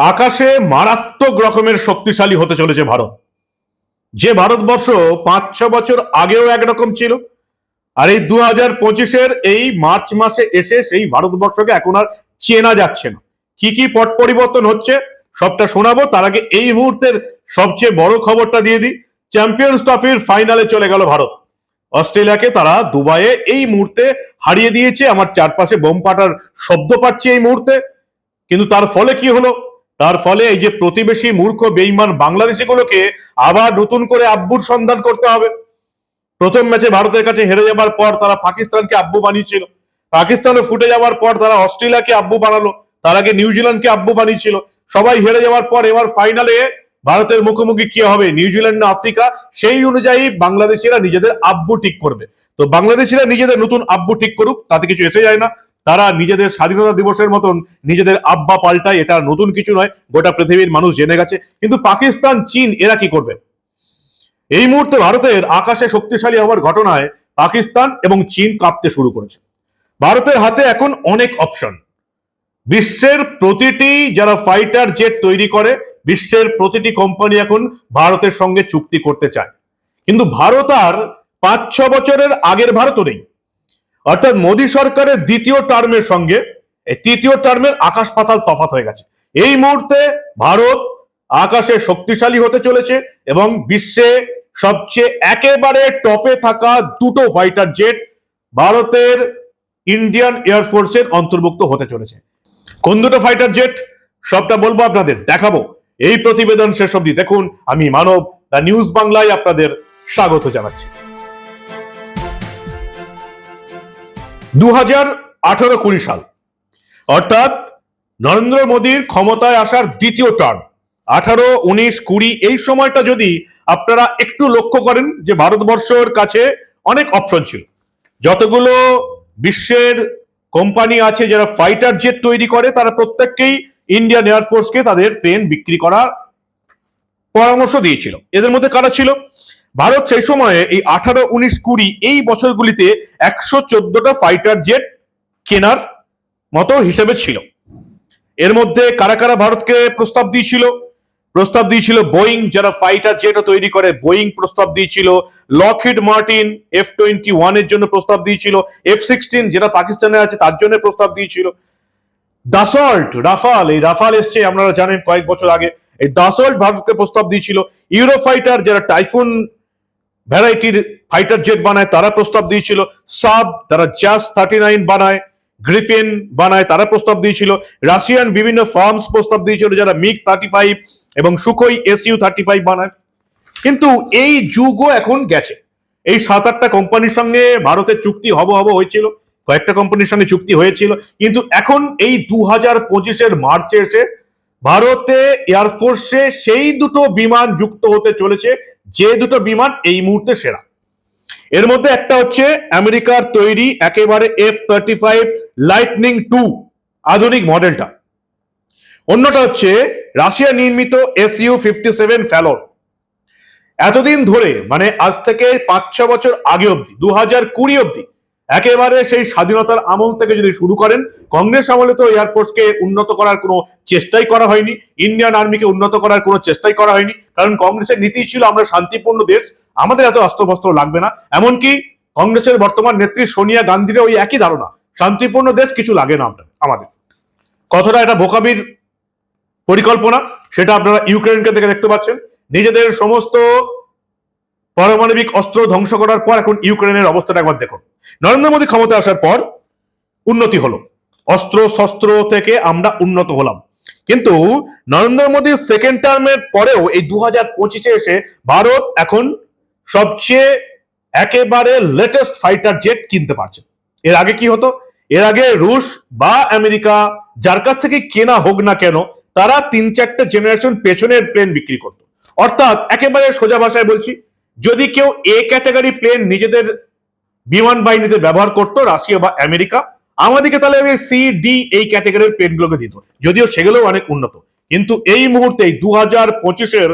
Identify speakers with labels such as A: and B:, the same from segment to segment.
A: আকাশে মারাত্মক রকমের শক্তিশালী হতে চলেছে ভারত। যে ভারতবর্ষ পাঁচ, ছ বছর আগেও একরকম ছিল, আর এই দু হাজার পঁচিশের এই মার্চ মাসে এসে সেই ভারতবর্ষকে এখন আর চেনা যাচ্ছে না। কি কি পট পরিবর্তন হচ্ছে, সবটা শোনাবো। তার আগে এই মুহূর্তের সবচেয়ে বড় খবরটা দিয়ে দিই। চ্যাম্পিয়ন্স ট্রফির ফাইনালে চলে গেল ভারত। অস্ট্রেলিয়াকে তারা দুবাইয়ে এই মুহূর্তে হারিয়ে দিয়েছে। আমার চারপাশে বোম পাটার শব্দ পাচ্ছি এই মুহূর্তে। কিন্তু তার ফলে কি হলো? তার ফলে এই যে প্রতিবেশী মূর্খ বেইমান বাংলাদেশিগুলোকে আবার নতুন করে আব্বুর সন্ধান করতে হবে। প্রথম ম্যাচে ভারতের কাছে হেরে যাবার পর তারা পাকিস্তানকে আব্বু বানিয়েছিল। পাকিস্তানে ফুটে যাওয়ার পর তারা অস্ট্রেলিয়াকে আব্বু বানালো। তার আগে নিউজিল্যান্ডকে আব্বু বানিয়েছিল। সবাই হেরে যাওয়ার পর এবার ফাইনালে ভারতের মুখোমুখি কি হবে? নিউজিল্যান্ড না আফ্রিকা? সেই অনুযায়ী বাংলাদেশিরা নিজেদের আব্বু ঠিক করবে। তো বাংলাদেশিরা নিজেদের নতুন আব্বু ঠিক করুক, তাতে কিছু এসে যায় না। তারা নিজেদের স্বাধীনতা দিবসের মতন নিজেদের আব্বা পাল্টায়, এটা নতুন কিছু নয়, গোটা পৃথিবীর মানুষ জেনে গেছে। কিন্তু পাকিস্তান, চীন, এরা কি করবে? এই মুহূর্তে ভারতের আকাশে শক্তিশালী হওয়ার ঘটনায় পাকিস্তান এবং চীন কাঁপতে শুরু করেছে। ভারতের হাতে এখন অনেক অপশন। বিশ্বের প্রতিটি যারা ফাইটার জেট তৈরি করে, বিশ্বের প্রতিটি কোম্পানি এখন ভারতের সঙ্গে চুক্তি করতে চায়। কিন্তু ভারত আর পাঁচ ছ বছরের আগের ভারতও নেই। অর্থাৎ মোদী সরকারের দ্বিতীয় টার্মের সঙ্গে তৃতীয় টার্মের আকাশ পাতাল তফাত হয়ে গেছে। এই মুহূর্তে ভারত আকাশে শক্তিশালী হতে চলেছে এবং বিশ্বে সবচেয়ে একেবারে টপে থাকা দুটো ফাইটার জেট ভারতের ইন্ডিয়ান এয়ারফোর্সের অন্তর্ভুক্ত হতে চলেছে। কোন দুটো ফাইটার জেট সবটা বলব আপনাদের, দেখাবো। এই প্রতিবেদন শেষ অবধি দেখুন। আমি মানব, দ্য নিউজ বাংলায় আপনাদের স্বাগত জানাচ্ছি। দু হাজার আঠারো কুড়ি সাল। অর্থাৎ নরেন্দ্র মোদীর ক্ষমতায় আসার দ্বিতীয় টার্ম। আঠারো, উনিশ, কুড়ি, এই সময়টা যদি আপনারা একটু লক্ষ্য করেন যে ভারতবর্ষের কাছে অনেক অপশন ছিল। যতগুলো বিশ্বের কোম্পানি আছে যারা ফাইটার জেট তৈরি করে, তারা প্রত্যেককেই ইন্ডিয়ান এয়ারফোর্সকে তাদের প্লেন বিক্রি করার পরামর্শ দিয়েছিল। এদের মধ্যে কারা ছিল? ভারত সেই সময়ে এই আঠারো, উনিশ, কুড়ি এই বছরগুলিতে একশো চোদ্দটা ফাইটার জেট কেনার মতো হিসেবে ছিল। এর মধ্যে কারা কারা ভারতকে প্রস্তাব দিয়েছিল? প্রস্তাব দিয়েছিল বোয়িং, যারা ফাইটার জেটও তৈরি করে, বোয়িং প্রস্তাব দিয়েছিল। লকহিড মার্টিন এফ টোয়েন্টি ওয়ানের জন্য প্রস্তাব দিয়েছিল। এফ সিক্সটিন যেটা পাকিস্তানে আছে, তার জন্য প্রস্তাব দিয়েছিল। দাসল্ট রাফাল এই রাফাল এসছে, আপনারা জানেন কয়েক বছর আগে। এই দাসল্ট ভারতকে প্রস্তাব দিয়েছিল। ইউরো ফাইটার যারা টাইফুন ভ্যারাইটির ফাইটার জেট বানায়, তারা প্রস্তাব দিয়েছিল। সাব, তারা জাস থার্টি নাইন বানায়, গ্রিফিন বানায়, তারা প্রস্তাব দিয়েছিল। রাশিয়ান বিভিন্ন ফার্মস প্রস্তাব দিয়েছিল, যারা মিগ থার্টি ফাইভ এবং সুকোই এসইউ থার্টি ফাইভ বানায়। কিন্তু এই যুগও এখন গেছে। এই সাত আটটা কোম্পানির সঙ্গে ভারতের চুক্তি হব হব হয়েছিল, কয়েকটা কোম্পানির সঙ্গে চুক্তি হয়েছিল, কিন্তু এখন এই দু হাজার পঁচিশের মার্চে এসে ভারতে এয়ারফোর্সে সেই দুটো বিমান যুক্ত হতে চলেছে, যে দুটো বিমান এই মুহূর্তে সেরা। এর মধ্যে একটা হচ্ছে আমেরিকার তৈরি, একেবারে F thirty five lightning two আধুনিক মডেলটা। অন্যটা হচ্ছে রাশিয়া নির্মিত S U fifty seven Felon এতদিন ধরে মানে আজ থেকে পাঁচ ছ বছর আগে অবধি, দু হাজার কুড়ি অবধি একেবারে সেই স্বাধীনতার আমল থেকে যদি শুরু করেন, কংগ্রেস আমলে তো এয়ারফোর্সকে উন্নত করার কোনো চেষ্টাই করা হয়নি ইন্ডিয়ান আর্মিকে উন্নত করার কোনো চেষ্টাই করা হয়নি, কারণ কংগ্রেসের নীতি ছিল আমরা শান্তিপূর্ণ দেশ, আমাদের এত অস্ত্রবস্ত্র লাগবে না। এমনকি কংগ্রেসের বর্তমান নেত্রী সোনিয়া গান্ধীর ওই একই ধারণা, শান্তিপূর্ণ দেশ কিছু লাগে না আপনাদের আমাদের। কতটা এটা বোকাবির পরিকল্পনা, সেটা আপনারা ইউক্রেনকে থেকে দেখতে পাচ্ছেন। নিজেদের সমস্ত পারমাণবিক অস্ত্র ধ্বংস করার পর এখন ইউক্রেনের অবস্থাটা একবার দেখুন। নরেন্দ্র মোদী ক্ষমতা আসার পর উন্নতি হলো। অস্ত্র, শস্ত্র থেকে আমরা উন্নত হলাম। কিন্তু নরেন্দ্র মোদীর সেকেন্ড টার্মের পরেও এই দু হাজার পঁচিশে এসে ভারত এখন সবচেয়ে একেবারে লেটেস্ট ফাইটার জেট কিনতে পারছে। এর আগে কি হতো? এর আগে রুশ বা আমেরিকা যার কাছ থেকে কেনা হোক না কেন, তারা তিন চারটে জেনারেশন পেছনের প্লেন বিক্রি করতো। অর্থাৎ একেবারে সোজা ভাষায় বলছি যদি কেউ এ ক্যাটাগরি প্লেন নিজেদের বিমান বাহিনীতে ব্যবহার করতো, রাশিয়া বা আমেরিকা, আমাদেরকে তাহলে সি ডি এই ক্যাটাগরির প্লেনগুলোকে দিত। যদিও সেগুলো অনেক উন্নত। কিন্তু এই মুহূর্তে দু হাজার পঁচিশের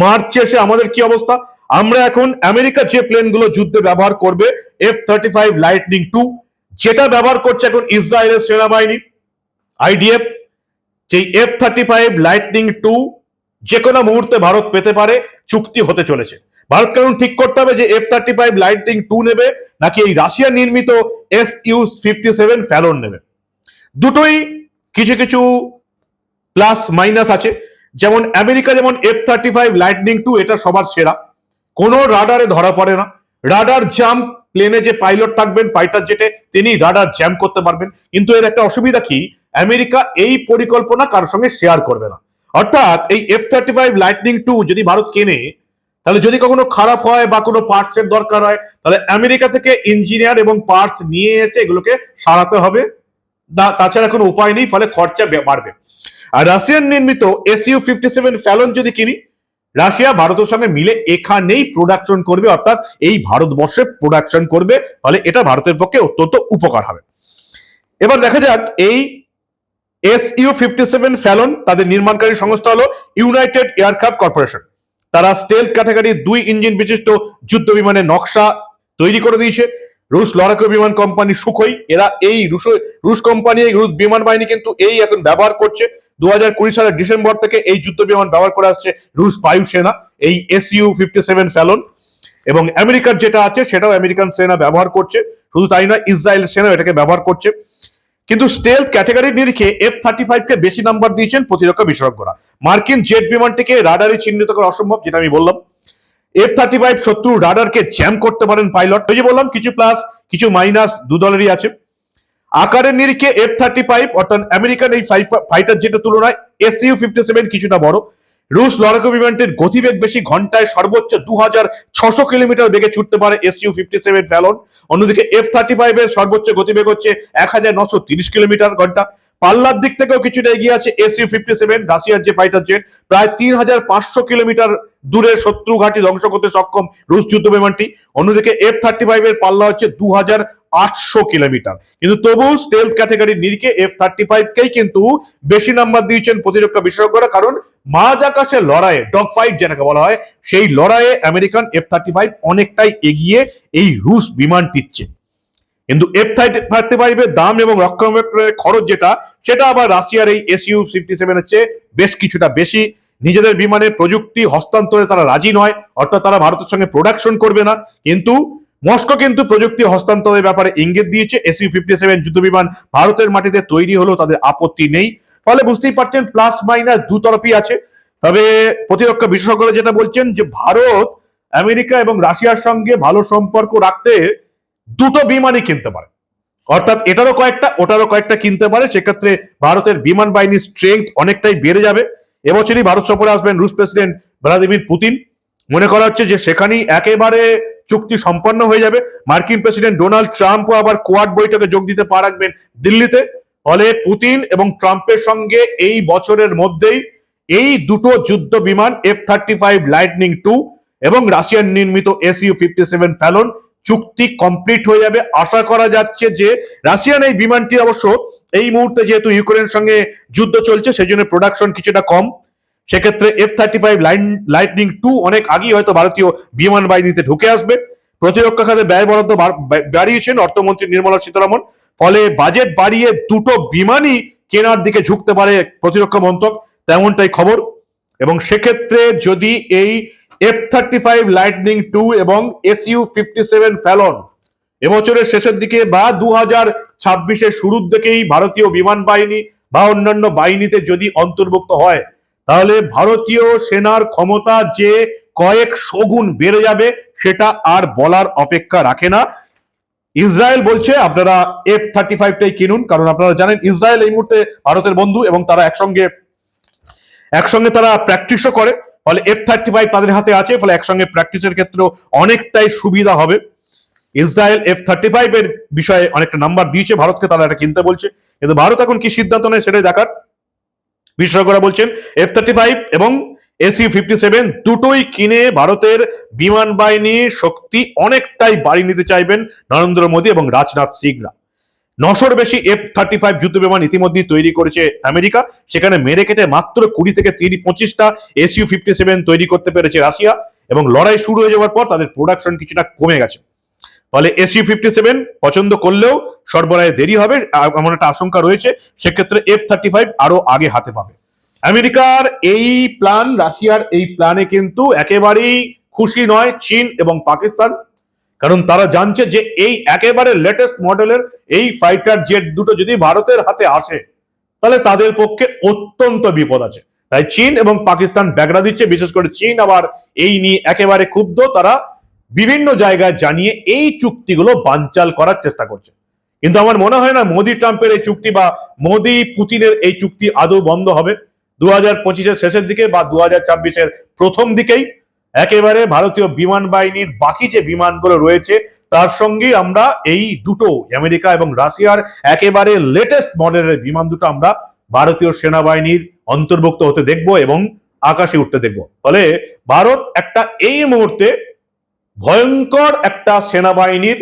A: মার্চে এসে আমাদের কি অবস্থা? আমরা এখন আমেরিকা যে প্লেনগুলো যুদ্ধে ব্যবহার করবে F thirty five lightning two যেটা ব্যবহার করছে এখন ইসরায়েলের সেনাবাহিনী আইডিএফ যে F thirty five lightning two যে কোনো মুহূর্তে ভারত পেতে পারে, চুক্তি হতে চলেছে। ভারত কারণ ঠিক করতে হবে যে F thirty five lightning two নেবে, নাকি এই রাশিয়া নির্মিত S U fifty seven Felon নেবে। দুটোই কিছু কিছু প্লাস মাইনাস আছে। যেমন আমেরিকা যেমন F thirty five lightning two এটা সবার সেরা। কোনো রাডারে ধরা পড়ে না। রাডার জাম্প প্লেনে যে পাইলট থাকবেন ফাইটার জেটে তিনি রাডার জ্যাম করতে পারবেন। কিন্তু এর একটা অসুবিধা কি? আমেরিকা এই পরিকল্পনা কারোর সঙ্গে শেয়ার করবে না। অর্থাৎ এই F thirty five lightning two যদি ভারত কেনে তাহলে যদি কখনো খারাপ হয় বা কোনো পার্টস এর দরকার হয়, তাহলে আমেরিকা থেকে ইঞ্জিনিয়ার এবং পার্টস নিয়ে এসে এগুলোকে সারাতে হবে। তাছাড়া কোনো উপায় নেই, ফলে খরচা বাড়বে। আর রাশিয়ান নির্মিত এসইউ ফিফটি সেভেন ফ্যালন যদি কিনি, রাশিয়া ভারতের সঙ্গে মিলে এখানেই প্রোডাকশন করবে, অর্থাৎ এই ভারতবর্ষে প্রোডাকশন করবে, ফলে এটা ভারতের পক্ষে অত্যন্ত উপকার হবে। এবার দেখা যাক, এই S U fifty seven Felon তাদের নির্মাণকারী সংস্থা হলো ইউনাইটেড এয়ারক্রাফট কর্পোরেশন তারা স্টেল ক্যাটাগরি দুই ইঞ্জিন বিশিষ্ট যুদ্ধ বিমানের নকশা তৈরি করে দিয়েছে। রুশ লড়াকু বিমান কোম্পানি সুখই, এরা এই রুশ রুশ কোম্পানি রুশ বিমান বাহিনী কিন্তু এই এখন ব্যবহার করছে। দু হাজার কুড়ি সালের ডিসেম্বর থেকে এই যুদ্ধ বিমান ব্যবহার করে আসছে রুশ বায়ুসেনা এই S U fifty seven Felon এবং আমেরিকার যেটা আছে, সেটাও আমেরিকান সেনা ব্যবহার করছে। শুধু তাই না ইসরায়েল সেনা এটাকে ব্যবহার করছে। কিন্তু স্টেলথ ক্যাটাগরির নিরিখে এফ থার্টি ফাইভ কে বেশি নাম্বার দিয়েছেন প্রতিরক্ষা বিশেষজ্ঞরা। মার্কিন জেট বিমানটিকে রাডারে চিহ্নিত করা অসম্ভব, যেটা আমি বললাম। এফ থার্টি ফাইভ শত্রু রাডারকে জ্যাম করতে পারেন পাইলট ওই যে বললাম, কিছু প্লাস কিছু মাইনাস দু দলেরই আছে। আকারের নিরিখে এফ থার্টি ফাইভ অর্থাৎ আমেরিকান এই ফাইটার জেটের তুলনায় এসইউ ফিফটি সেভেন কিছুটা বড়। রুশ লড়াকু বিমানটির গতিবেগ বেশি ঘন্টায় সর্বোচ্চ দু হাজার ছশো কিলোমিটার বেগে ছুটতে পারে এসইউ ফিফটি সেভেন ফ্যালন অন্যদিকে এফ থার্টি ফাইভ এর সর্বোচ্চ গতিবেগ হচ্ছে এক হাজার নশো তিরিশ কিলোমিটার ঘণ্টা। পাল্লার দিক থেকেও কিছুটা এগিয়ে আছে এসইউ ফিফটি সেভেন রাশিয়ার যে ফাইটার জেট প্রায় তিন হাজার পাঁচশো কিলোমিটার দূরের শত্রু ঘাঁটি ধ্বংস করতে সক্ষম রুশ যুদ্ধ বিমানটি। অন্যদিকে এফ থার্টি ফাইভ এর পাল্লা হচ্ছে দু হাজার আটশো কিলোমিটার। কিন্তু তবু স্টেলথ ক্যাটাগরির নিরিখে এফ থার্টি ফাইভ কেই কিন্তু বেশি নাম্বার দিয়েছেন প্রতিরক্ষা বিশেষজ্ঞরা, কারণ মাঝ আকাশে লড়াইয়ে ডগ ফাইট যেটাকে বলা হয়, সেই লড়াইয়ে আমেরিকান এফ থার্টি ফাইভ অনেকটাই এগিয়ে এই রুশ বিমানটির চেয়ে। কিন্তু এফ ফাইভ এর দাম এবং রক্ষণাবেক্ষণের খরচ যেটা, সেটা আবার রাশিয়ার এই এসইউ ফিফটি সেভেনের চেয়ে বেশ কিছুটা বেশি। নিজেদের বিমানের প্রযুক্তি হস্তান্তরে তারা রাজি নয়, অর্থাৎ তারা ভারতের সঙ্গে প্রোডাকশন করবে না। কিন্তু মস্কো কিন্তু প্রযুক্তি হস্তান্তরের ব্যাপারে ইঙ্গিত দিয়েছে এসইউ ফিফটি সেভেন যুদ্ধ বিমান ভারতের মাটিতে তৈরি হলো তাদের আপত্তি নেই। ফলে বুঝতেই পারছেন প্লাস মাইনাস দু তরফই আছে। তবে প্রতিরক্ষা বিশেষজ্ঞরা যেটা বলছেন যে, ভারত আমেরিকা এবং রাশিয়ার সঙ্গে ভালো সম্পর্ক রাখতে দুটো বিমানই কিনতে পারে। অর্থাৎ এটারও কয়েকটা, ওটারও কয়েকটা কিনতে পারে। সেক্ষেত্রে ভারতের বিমান বাহিনীর স্ট্রেংথ অনেকটাই বেড়ে যাবে। এবছরই ভারত সফরে আসবেন রুশ প্রেসিডেন্ট ভ্লাদিমির পুতিন। মনে করা হচ্ছে যে সেখানেই একেবারে চুক্তি সম্পন্ন হয়ে যাবে। মার্কিন প্রেসিডেন্ট ডোনাল্ড ট্রাম্পও আবার কোয়াড বৈঠকে যোগ দিতে পা রাখবেন দিল্লিতে। ফলে পুতিন এবং ট্রাম্পের সঙ্গে এই বছরের মধ্যেই এই দুটো যুদ্ধ বিমান F thirty five Lightning two এবং রাশিয়ান নির্মিত এসইউ ফিফটি সেভেন ফ্যালন চুক্তি কমপ্লিট হয়ে যাবে। আশা করা যাচ্ছে যে রাশিয়ান এই বিমানটি অবশ্য এই মুহূর্তে যেহেতু ইউক্রেনের সঙ্গে যুদ্ধ চলছে সেই জন্য প্রোডাকশন কিছুটা কম। সেক্ষেত্রে F thirty five line lightning two অনেক আগেই হয়তো ভারতীয় বিমান বাহিনীতে ঢুকে আসবে। প্রতিরক্ষা খাতে ব্যয় বরাদ্দ বাড়িয়েছেন অর্থমন্ত্রী নির্মলা সীতারামন। ফলে বাজেট বাড়িয়ে দুটো বিমানই কেনার দিকে ঝুঁকতে পারে প্রতিরক্ষা মন্ত্রক, তেমনটাই খবর। এবং সেক্ষেত্রে যদি এই F thirty five Lightning two এবং এসইউ ফিফটি সেভেন ফ্যালন এবছরের শেষের দিকে বা দু হাজার ছাব্বিশের শুরুর দিকেই ভারতীয় বিমান বাহিনী বা অন্যান্য বাহিনীতে যদি অন্তর্ভুক্ত হয়, তাহলে ভারতীয় সেনার ক্ষমতা যে কয়েক শগুণ বেড়ে যাবে সেটা আর বলার অপেক্ষা রাখে না। ইসরায়েল বলছে, আপনারা এফ থার্টি ফাইভটাই কিনুন, কারণ আপনারা জানেন ইসরায়েল এই মুহূর্তে ভারতের বন্ধু এবং তারা একসঙ্গে একসঙ্গে তারা প্র্যাকটিসও করে। ফলে এফ থার্টি ফাইভ তাদের হাতে আছে, ফলে একসঙ্গে প্র্যাকটিসের ক্ষেত্রেও অনেকটাই সুবিধা হবে। ইসরায়েল এফ থার্টি ফাইভ এর বিষয়ে অনেকটা নাম্বার দিয়েছে, ভারতকে তারা এটা কিনতে বলছে। কিন্তু ভারত এখন কি সিদ্ধান্ত নেয় সেটাই দেখার। বিশেষজ্ঞরা বলছেন এফ থার্টি ফাইভ এবং এসি ফিফটি সেভেন দুটোই কিনে ভারতের বিমান বাহিনীর শক্তি অনেকটাই বাড়িয়ে নিতে চাইবেন নরেন্দ্র মোদী এবং রাজনাথ সিংরা। নশোর বেশি এফ থার্টি ফাইভ যুদ্ধ বিমান ইতিমধ্যেই তৈরি করেছে আমেরিকা। সেখানে মেরে কেটে মাত্র কুড়ি থেকে তিরিশ, পঁচিশটা এসইউ ফিফটি সেভেন তৈরি করতে পেরেছে রাশিয়া এবং লড়াই শুরু হয়ে যাওয়ার পর তাদের প্রোডাকশন কিছুটা কমে গেছে। ফলে এসি ফিফটি সেভেন পছন্দ করলেও সরবরাহে দেরি হবে, এমন একটা আশঙ্কা রয়েছে। সেক্ষেত্রে এফ থার্টি ফাইভ আরও আগে হাতে পাবে। আমেরিকার এই প্ল্যান রাশিয়ার এই প্ল্যানে কিন্তু একেবারেই খুশি নয় চীন এবং পাকিস্তান। কারণ তারা জানছে যে এই একেবারে লেটেস্ট মডেলের এই ফাইটার জেট দুটো যদি ভারতের হাতে আসে, তাহলে তাদের পক্ষে অত্যন্ত বিপদ আছে। তাই চীন এবং পাকিস্তান ব্যাগড়া দিচ্ছে, বিশেষ করে চীন আবার এই নিয়ে একেবারে ক্ষুব্ধ। তারা বিভিন্ন জায়গায় জানিয়ে এই চুক্তিগুলো বানচাল করার চেষ্টা করছে। কিন্তু আমার মনে হয় না মোদি ট্রাম্পের এই চুক্তি বা মোদি পুতিনের এই চুক্তি আদৌ বন্ধ হবে। দু হাজার পঁচিশের শেষের দিকে বা দু হাজার ছাব্বিশের প্রথম দিকেই একেবারে ভারতীয় বিমান বাহিনীর বাকি যে বিমানগুলো রয়েছে, তার সঙ্গে আমরা এই দুটো, আমেরিকা এবং রাশিয়ার একেবারে লেটেস্ট মডেলের বিমান দুটো আমরা ভারতীয় সেনাবাহিনীর অন্তর্ভুক্ত হতে দেখব এবং আকাশে উঠতে দেখব। ফলে ভারত একটা এই মুহূর্তে ভয়ঙ্কর একটা সেনাবাহিনীর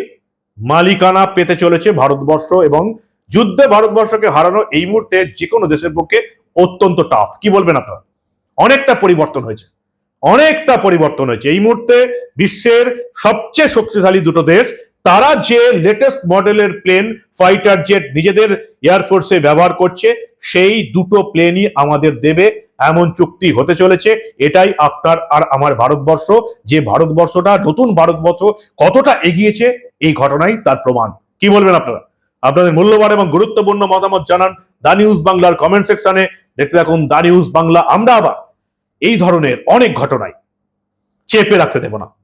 A: মালিকানা পেতে চলেছে ভারতবর্ষ এবং যুদ্ধে ভারতবর্ষকে হারানো এই মুহূর্তে যে কোনো দেশের পক্ষে অত্যন্ত টাফ কি বলবেন আপনারা? অনেকটা পরিবর্তন হয়েছে। অনেকটা পরিবর্তন হয়েছে। এই মুহূর্তে বিশ্বের সবচেয়ে শক্তিশালী দুটো দেশ, তারা যে লেটেস্ট মডেলের প্লেন ফাইটার জেট নিজেদের এয়ারফোর্সে ব্যবহার করছে, সেই দুটো প্লেনই আমাদের দেবে। এমন চুক্তি হতে চলেছে, এটাই আপনার আর আমার ভারতবর্ষ, যে ভারতবর্ষটা, নতুন ভারতবর্ষ কতটা এগিয়েছে, এই ঘটনাই তার প্রমাণ। কি বলবেন আপনারা? আপনাদের মূল্যবান এবং গুরুত্বপূর্ণ মতামত জানান দা নিউজ বাংলার কমেন্ট সেকশনে দেখতে থাকুন দা নিউজ বাংলা, আমরা আবার এই ধরনের অনেক ঘটনায় চেপে রাখতে দেব না।